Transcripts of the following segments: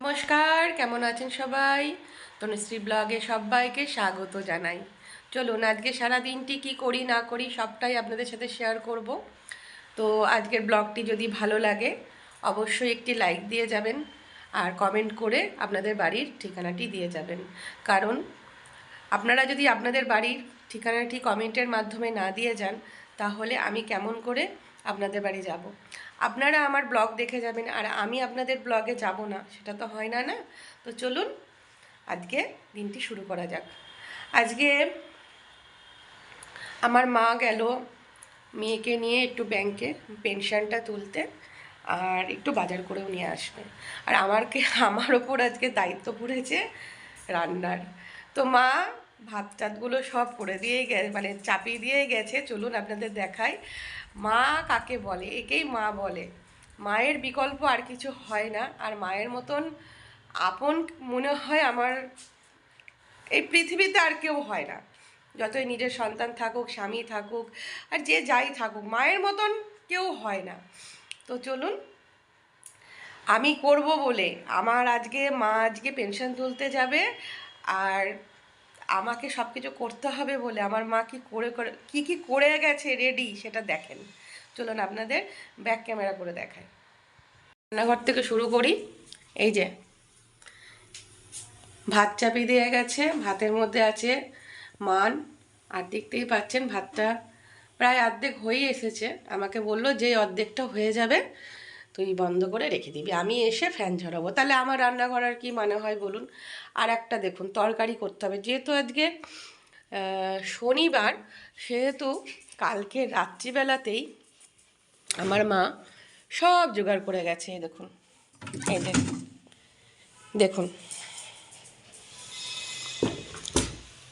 নমস্কার, কেমন আছেন সবাই? তনুশ্রী ব্লগে সবাইকে স্বাগত জানাই। চলুন, আজকে সারা দিনটি কি করি, না করি সবটাই আপনাদের সাথে শেয়ার করব। তো আজকের ব্লগটি যদি ভালো লাগে, অবশ্যই একটি লাইক দিয়ে যাবেন আর কমেন্ট করে আপনাদের বাড়ির ঠিকানাটি দিয়ে যাবেন। কারণ, আপনারা যদি আপনাদের বাড়ির ঠিকানাটি কমেন্টের মাধ্যমে না দিয়ে যান, তাহলে আমি কেমন করে আপনাদের বাড়ি যাব। আপনারা আমার ব্লগ দেখে যাবেন আর আমি আপনাদের ব্লগে যাব না, সেটা তো হয় না না? তো চলুন, আজকে দিনটি শুরু করা যাক। আজকে আমার মা গেল মেয়েকে নিয়ে একটু ব্যাংকে পেনশনটা তুলতে আর একটু বাজার করেও নিয়ে আসবে। আর আমারকে, আমার ওপর আজকে দায়িত্ব পড়েছে রান্নার। তো মা ভাত টাতগুলো সব করে দিয়েই গে মানে চাপিয়ে দিয়েই গেছে। চলুন আপনাদের দেখাই। মা কাকে বলে? একেই মা বলে। মায়ের বিকল্প আর কিছু হয় না। আর মায়ের মতন আপন মনে হয় আমার এই পৃথিবীতে আর কেউ হয় না। যতই নিজের সন্তান থাকুক, স্বামী থাকুক, আর যে যাই থাকুক, মায়ের মতন কেউ হয় না। তো চলুন, আমি করব বলে। আমার আজকে, মা আজকে পেনশন তুলতে যাবে। আর আমাকে সব কিছু করতে হবে বলে আমার মা কি করে করে, কী কী করে গেছে রেডি সেটা দেখেন। চলুন আপনাদের ব্যাক ক্যামেরা করে দেখায় রান্নাঘর থেকে শুরু করি। এই যে, ভাত চাপিয়ে দিয়ে গেছে, ভাতের মধ্যে আছে মান, আর দেখতেই পাচ্ছেন ভাতটা প্রায় অর্ধেক হয়েই এসেছে। আমাকে বলল যে অর্ধেকটা হয়ে যাবে। তুই বন্ধ করে রেখে দিবি। আমি এসে ফ্যান ঝরাবো। তাহলে আমার রান্না করার কি মানে হয় বলুন? আর একটা দেখুন, তরকারি করতে হবে। যেহেতু আজকে শনিবার, সেহেতু কালকে রাত্রিবেলাতেই আমার মা সব জোগাড় করে গেছে দেখুন। এই দেখুন।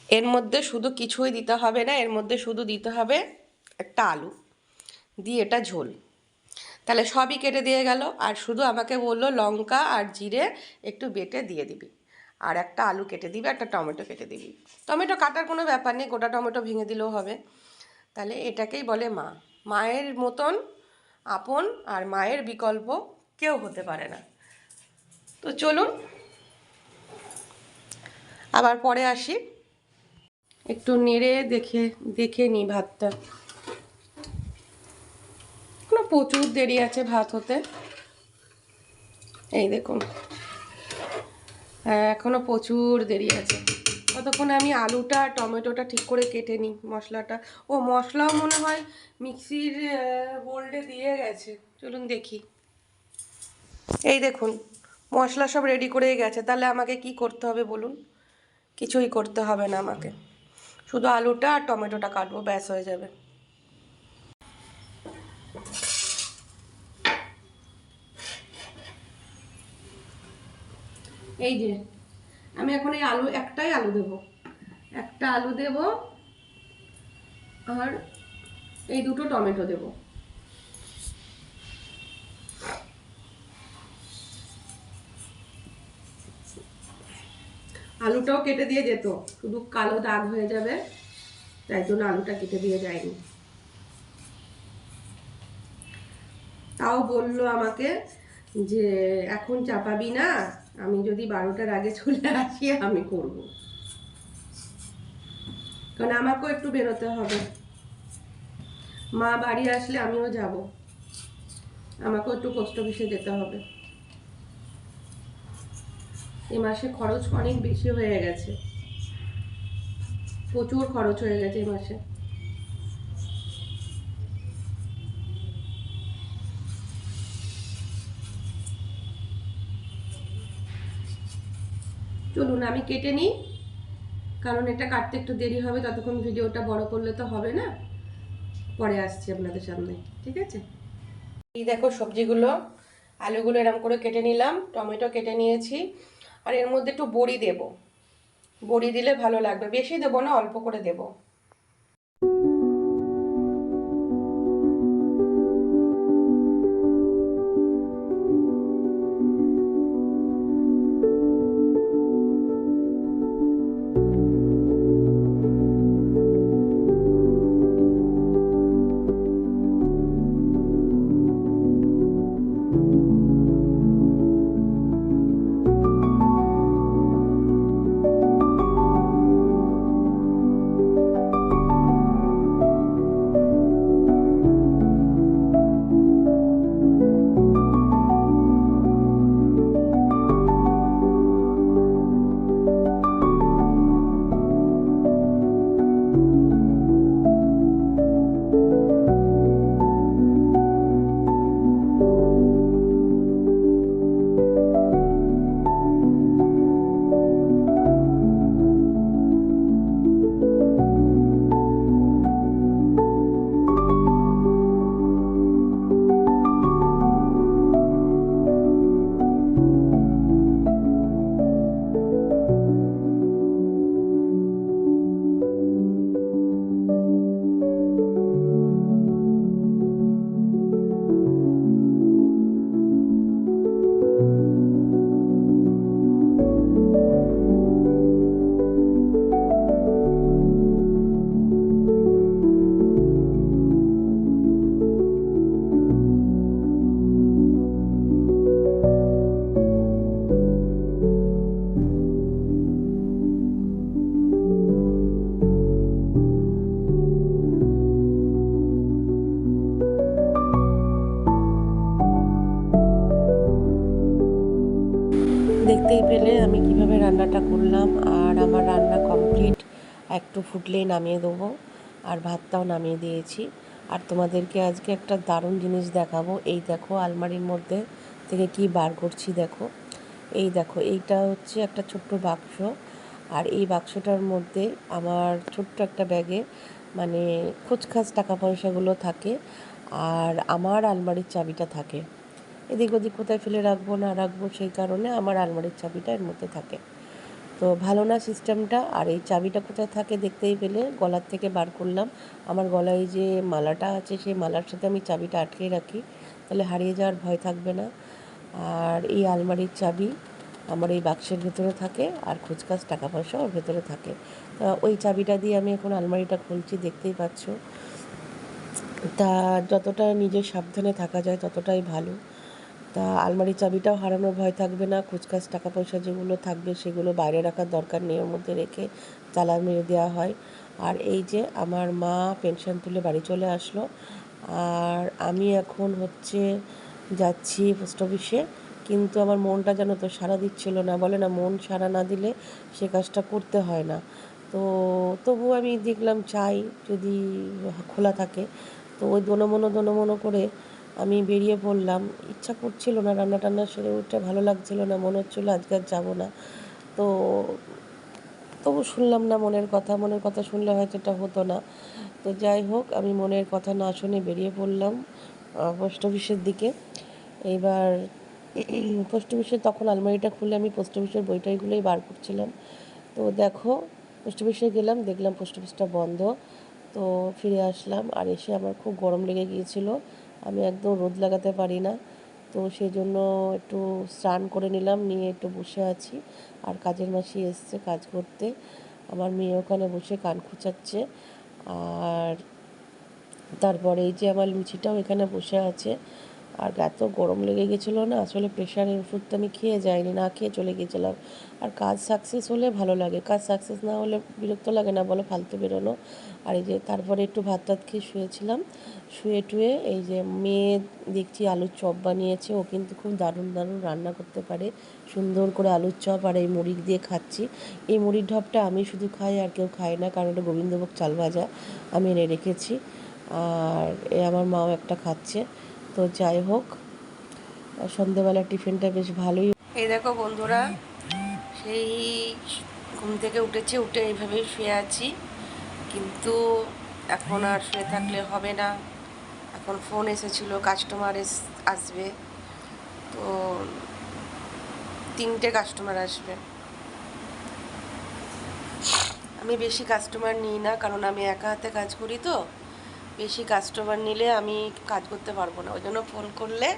এর মধ্যে শুধু কিছুই দিতে হবে না, এর মধ্যে শুধু দিতে হবে একটা আলু, দিয়ে এটা ঝোল। তাহলে সবই কেটে দিয়ে গেল। আর শুধু আমাকে বলল, লঙ্কা আর জিরে একটু বেটে দিয়ে দিবি। আর একটা আলু কেটে দিবি, একটা টমেটো কেটে দিবি। টমেটো কাটার কোনো ব্যাপার নেই, গোটা টমেটো ভেঙে দিলেও হবে। তাহলে এটাকেই বলে মা। মায়ের মতন আপন আর মায়ের বিকল্প কেউ হতে পারে না। তো চলুন, আবার পরে আসি। একটু নেড়ে দেখে দেখে নিই ভাতটা। প্রচুর দেরি আছে ভাত হতে। এই দেখুন। হ্যাঁ এখনও প্রচুর দেরি আছে। ততক্ষণে আমি আলুটা, টমেটোটা ঠিক করে কেটে নিই মশলাটা। ও, মশলাও মনে হয় মিক্সির বোল্ডে দিয়ে গেছে। চলুন দেখি। এই দেখুন, মশলা সব রেডি করেই গেছে। তাহলে আমাকে কি করতে হবে বলুন? কিছুই করতে হবে না আমাকে। শুধু আলুটা আর টমেটোটা কাটবো, ব্যাস হয়ে যাবে। এই যে, আমি এখন এই আলু, একটাই আলু দেব। একটা আলু দেব আর এই দুটো টমেটো দেব। আলুটাও কেটে দিয়ে যেত শুধু কালো দাগ হয়ে যাবে, তাই জন্য আলুটা কেটে দিয়ে যায়নি। তাও বলল আমাকে যে, এখন চাপাবি না আমি যদি বারোটার আগে চলে আসি, আমি করব। কারণ আমাকেও একটু বেরোতে হবে। মা বাড়ি আসলে আমিও যাব। আমাকেও একটু পোস্ট অফিসে যেতে হবে। এ মাসে খরচ অনেক বেশি হয়ে গেছে। প্রচুর খরচ হয়ে গেছে এই মাসে। চলুন, আমি কেটে নিই। কারণ এটা কাটতে একটু দেরি হবে, ততক্ষণ ভিডিওটা বড় করলে তো হবে না। পরে আসছি আপনাদের সামনে, ঠিক আছে? এই দেখো সবজিগুলো, আলুগুলো এরম করে কেটে নিলাম, টমেটো কেটে নিয়েছি, আর এর মধ্যে একটু বড়ি দেব। বড়ি দিলে ভালো লাগবে, বেশি দেবো না, অল্প করে দেবো। একটু ফুটলেই নামিয়ে দেবো। আর ভাতটাও নামিয়ে দিয়েছি। আর তোমাদেরকে আজকে একটা দারুণ জিনিস দেখাবো। এই দেখো আলমারির মধ্যে থেকে কি বার করছি দেখো। এই দেখো, এইটা হচ্ছে একটা ছোট্ট বাক্স। আর এই বাক্সটার মধ্যে আমার ছোট্ট একটা ব্যাগে মানে খুচখাচ টাকা পয়সাগুলো থাকে আর আমার আলমারির চাবিটা থাকে। এদিক ওদিক কোথায় ফেলে রাখব না রাখব সেই কারণে আমার আলমারির চাবিটা এর মধ্যে থাকে। তো ভালো না সিস্টেমটা। আর এই চাবিটা কোথায় থাকে দেখতেই পেলে, গলার থেকে বার করলাম। আমার গলায় যে মালাটা আছে, সেই মালার সাথে আমি চাবিটা আটকে রাখি। তাহলে হারিয়ে যাওয়ার ভয় থাকবে না। আর এই আলমারির চাবি আমার এই বাক্সের ভেতরে থাকে আর খুচকাচ টাকা পয়সা ওর ভেতরে থাকে। তা ওই চাবিটা দিয়ে আমি এখন আলমারিটা খুলছি, দেখতেই পাচ্ছ। তা যতটা নিজের সাবধানে থাকা যায় ততটাই ভালো। তা আলমারির চাবিটাও হারানোর ভয় থাকবে না কুচকাচ টাকা পয়সা যেগুলো থাকবে সেগুলো বাইরে রাখার দরকার নেই, ওর মধ্যে রেখে তালা মেরে দেওয়া হয়। আর এই যে আমার মা পেনশন তুলে বাড়ি চলে আসলো, আর আমি এখন হচ্ছে যাচ্ছি পোস্ট অফিসে, কিন্তু আমার মনটা যেন তো সাড়া দিচ্ছিল না, বলে না মন সাড়া না দিলে সে কাজটা করতে হয় না। তো তবু আমি দেখলাম চাই যদি খোলা থাকে, তো ওই দোনমনো দোনমনো করে আমি বেরিয়ে পড়লাম। ইচ্ছা করছিল না রান্না টান্না সেরে উঠে ভালো লাগছিল না, মনে হচ্ছিল আজকে আর যাব না। তো তবু শুনলাম না মনের কথা মনের কথা শুনলে হয়তো এটা হতো না। তো যাই হোক, আমি মনের কথা না শুনে বেরিয়ে পড়লাম পোস্ট অফিসের দিকে। এইবার পোস্ট অফিসে তখন আলমারিটা খুলে আমি পোস্ট অফিসের বইটাইগুলোই বার করছিলাম। তো দেখো, পোস্ট অফিসে গেলাম, দেখলাম পোস্ট অফিসটা বন্ধ। তো ফিরে আসলাম আর এসে আমার খুব গরম লেগে গিয়েছিল। আমি একদম রোদ লাগাতে পারি না। তো সেই জন্য একটু স্নান করে নিলাম, নিয়ে একটু বসে আছি। আর কাজের মাসি এসছে কাজ করতে। আমার মেয়ে ওখানে বসে কান খুঁচাচ্ছে। আর তারপরে এই যে আমার লুচিটাও এখানে বসে আছে। আর এত গরম লেগে গেছিল না, আসলে প্রেশারের ওষুধটা আমি খেয়ে যাইনি, না খেয়ে চলে গেছিলাম। আর কাজ সাকসেস হলে ভালো লাগে, কাজ সাকসেস না হলে বিরক্ত লাগে না, বলো ফালতু বেরোনো। আর এই যে তারপরে একটু ভাত টাত খেয়ে শুয়েছিলাম, শুয়ে টুয়ে এই যে মেয়ে দেখছি আলুর চপ বানিয়েছে, ও কিন্তু খুব দারুণ দারুণ রান্না করতে পারে, সুন্দর করে আলুর চপ আর এই মুড়ি দিয়ে খাচ্ছি। এই মুড়ির ঢপটা আমি শুধু খাই আর কেউ খায় না, কারণ ওটা গোবিন্দভোগ চাল ভাজা আমি এনে রেখেছি। আর এ আমার মাও একটা খাচ্ছে। তো যাই হোক সন্ধেবেলা টিফিনটা বেশ ভালোই এই দেখো বন্ধুরা, সেই ঘুম থেকে উঠেছি, উঠে এইভাবেই শুয়ে আছি। কিন্তু এখন আর শুয়ে থাকলে হবে না। এখন ফোন এসেছিল কাস্টমার এস, আসবে। তো তিনটে কাস্টমার আসবে। আমি বেশি কাস্টমার নিই না, কারণ আমি একা হাতে কাজ করি তো। বেশি কাস্টমার নিলে আমি কাজ করতে পারব না। ওই জন্য ফোন করলে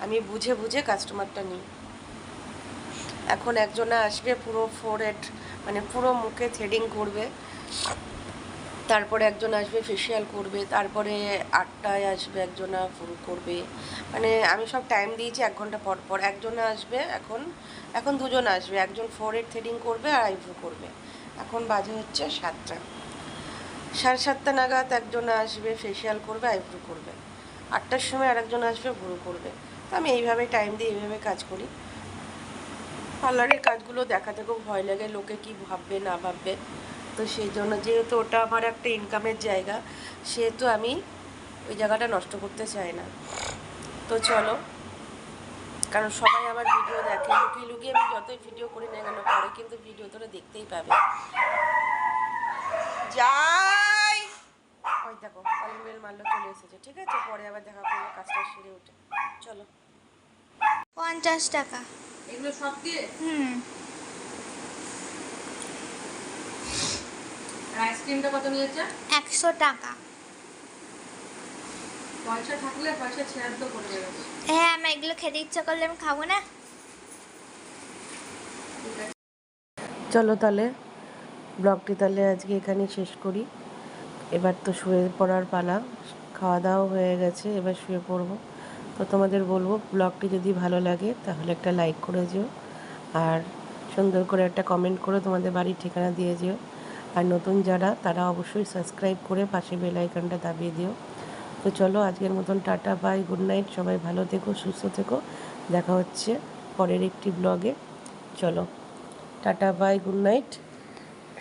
আমি বুঝে বুঝে কাস্টমারটা নিই। এখন একজনে আসবে, পুরো ফোর ফোরহেড মানে পুরো মুখে থ্রেডিং করবে। তারপরে একজন আসবে ফেসিয়াল করবে। তারপরে আটটায় আসবে, একজনা ফুল করবে। মানে আমি সব টাইম দিয়েছি এক ঘণ্টা পর পর। একজনে আসবে এখন এখন দুজন আসবে। একজন ফোর ফোরহেড থ্রেডিং করবে আর আইব্রো করবে। এখন বাজে হচ্ছে সাতটা। সাড়ে সাতটা নাগাদ একজন আসবে ফেসিয়াল করবে আইব্রো করবে। আটটার সময় আরেকজন আসবে ভুরু করবে। তো আমি এইভাবে টাইম দিয়ে এইভাবে কাজ করি। পার্লারের কাজগুলো দেখাতে খুব ভয় লাগে লোকে কি ভাববে, না ভাববে। তো সেই জন্য যেহেতু ওটা আমার একটা ইনকামের জায়গা, সেহেতু আমি ওই জায়গাটা নষ্ট করতে চাই না। তো চলো, কারণ সবাই আমার ভিডিও দেখে। লুকিয়ে লুকিয়ে আমি যতই ভিডিও করি না কেন, পরে কিন্তু ভিডিও তোরা দেখতেই পাবে। যাই। ওই দেখো কলিং বেল মারলো চলে এসেছে ঠিক আছে? পরে আবার দেখা করব কাজটা সেরে উঠে। চলো। পঞ্চাশ টাকা। এগুলো সব দিয়ে? হুম। আইসক্রিমটা কত নিয়েছে? একশো টাকা। পয়সা থাকলে পয়সা ছেড়ে তো করে দেবে হ্যাঁ আমি এগুলো খেতে ইচ্ছা করলে আমি খাব না। চলো তাহলে। ব্লগটি তাহলে আজকে এখানে শেষ করি। এবার তো শুয়ে পড়ার পালা। খাওয়া দাওয়া হয়ে গেছে, এবার শুয়ে পড়ব। তো তোমাদের বলব, ব্লগটি যদি ভালো লাগে তাহলে একটা লাইক করে যেও। আর সুন্দর করে একটা কমেন্ট করে তোমাদের বাড়ির ঠিকানা দিয়ে যেও। আর নতুন যারা, তারা অবশ্যই সাবস্ক্রাইব করে পাশে বেল আইকনটা দাবিয়ে দিও। তো চলো, আজকের মতন টাটা, বাই, গুড নাইট, সবাই ভালো থেকো, সুস্থ থেকো। দেখা হচ্ছে পরের একটি ব্লগে। চলো, টাটা, বাই, গুড নাইট।